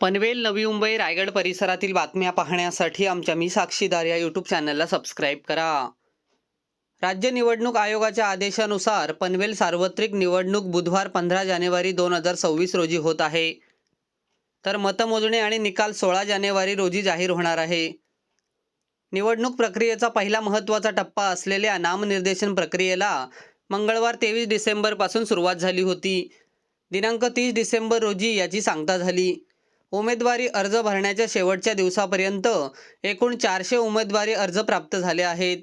पनवेल नवी मुंबई रायगड परिसरातील बातम्या पाहण्यासाठी आमच्या मी साक्षीदार या यूट्यूब चॅनलला सबस्क्राईब करा. राज्य निवडणूक आयोगाच्या आदेशानुसार पनवेल सार्वत्रिक निवडणूक बुधवार पंधरा जानेवारी दोन हजार सव्वीस रोजी होत आहे. तर मतमोजणी आणि निकाल सोळा जानेवारी रोजी जाहीर होणार आहे. निवडणूक प्रक्रियेचा पहिला महत्त्वाचा टप्पा असलेल्या नामनिर्देशन प्रक्रियेला मंगळवार तेवीस डिसेंबरपासून सुरुवात झाली होती. दिनांक तीस डिसेंबर रोजी याची सांगता झाली. उमेदवारी अर्ज भरण्याच्या शेवटच्या दिवसापर्यंत एकूण चारशे उमेदवारी अर्ज प्राप्त झाले आहेत.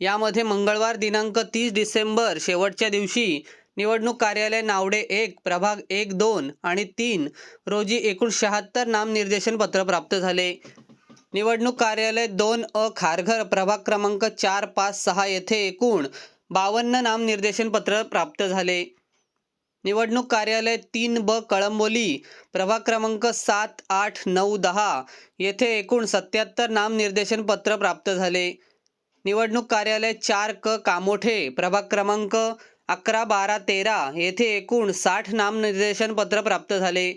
यामध्ये मंगळवार दिनांक तीस डिसेंबर शेवटच्या दिवशी निवडणूक कार्यालय नावडे एक प्रभाग एक दोन आणि तीन रोजी एकूण शहात्तर नामनिर्देशन पत्र प्राप्त झाले. निवडणूक कार्यालय दोन अ खारघर प्रभाग क्रमांक चार पाच सहा येथे एकूण बावन्न नामनिर्देशन पत्र प्राप्त झाले. निवडणूक कार्यालय तीन ब कळंबोली प्रभाग क्रमांक सात आठ नऊ दहा येथे एकूण सत्याहत्तर नामनिर्देशन पत्र प्राप्त झाले. निवडणूक कार्यालय चार क कामोठे प्रभाग क्रमांक अकरा बारा तेरा येथे एकूण साठ नामनिर्देशन पत्र प्राप्त झाले.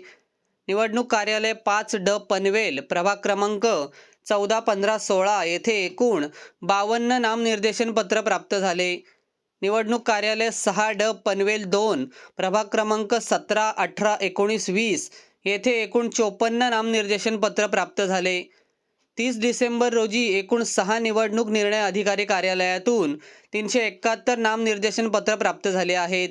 निवडणूक कार्यालय पाच ड पनवेल प्रभाग क्रमांक चौदा पंधरा सोळा येथे एकूण बावन्न नामनिर्देशन पत्र प्राप्त झाले. निवडणूक कार्यालय सहा ड पनवेल दोन प्रभाग क्रमांक सतरा अठरा एकोणीस वीस येथे एकूण चोपन्न नामनिर्देशन पत्र प्राप्त झाले. तीस डिसेंबर रोजी एकूण सहा निवडणूक निर्णय अधिकारी कार्यालयातून तीनशे एकाहत्तर नामनिर्देशन पत्र प्राप्त झाले आहेत.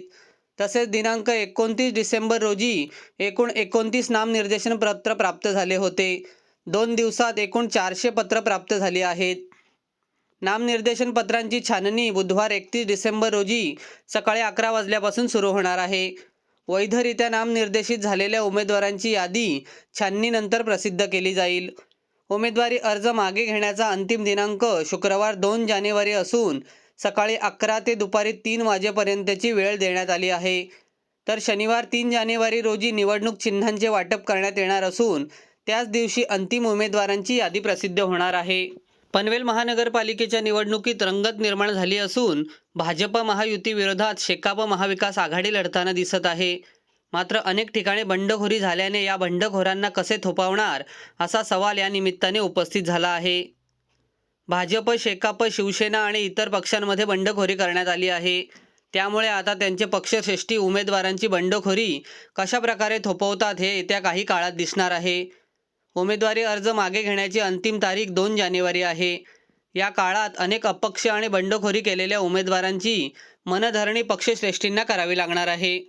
तसेच दिनांक एकोणतीस डिसेंबर रोजी एकूण एकोणतीस नामनिर्देशन पत्र प्राप्त झाले होते. दोन दिवसात एकूण चारशे पत्र प्राप्त झाली आहेत. नामनिर्देशन पत्रांची छाननी बुधवार एकतीस डिसेंबर रोजी सकाळी अकरा वाजल्यापासून सुरू होणार आहे. वैधरित्या नामनिर्देशित झालेल्या उमेदवारांची यादी छाननीनंतर प्रसिद्ध केली जाईल. उमेदवारी अर्ज मागे घेण्याचा अंतिम दिनांक शुक्रवार दोन जानेवारी असून सकाळी अकरा ते दुपारी तीन वाजेपर्यंतची वेळ देण्यात आली आहे. तर शनिवार तीन जानेवारी रोजी निवडणूक चिन्हांचे वाटप करण्यात येणार असून त्याच दिवशी अंतिम उमेदवारांची यादी प्रसिद्ध होणार आहे. पनवेल महानगरपालिकेच्या निवडणुकीत रंगत निर्माण झाली असून भाजप महायुती विरोधात शेकाप महाविकास आघाडी लढताना दिसत आहे. मात्र अनेक ठिकाणी बंडखोरी झाल्याने या बंडखोरांना कसे थोपावणार असा सवाल या निमित्ताने उपस्थित झाला आहे. भाजप शेकाप शिवसेना आणि इतर पक्षांमध्ये बंडखोरी करण्यात आली आहे. त्यामुळे आता त्यांचे पक्षश्रेष्ठी उमेदवारांची बंडखोरी कशा प्रकारे थोपवतात हे येत्या काही काळात दिसणार आहे. उमेदवारी अर्ज मागे घेण्याची अंतिम तारीख दोन जानेवारी आहे. या काळात अनेक अपक्ष आणि बंडखोरी केलेल्या उमेदवारांची मनधरणी पक्षश्रेष्ठींना करावी लागणार आहे.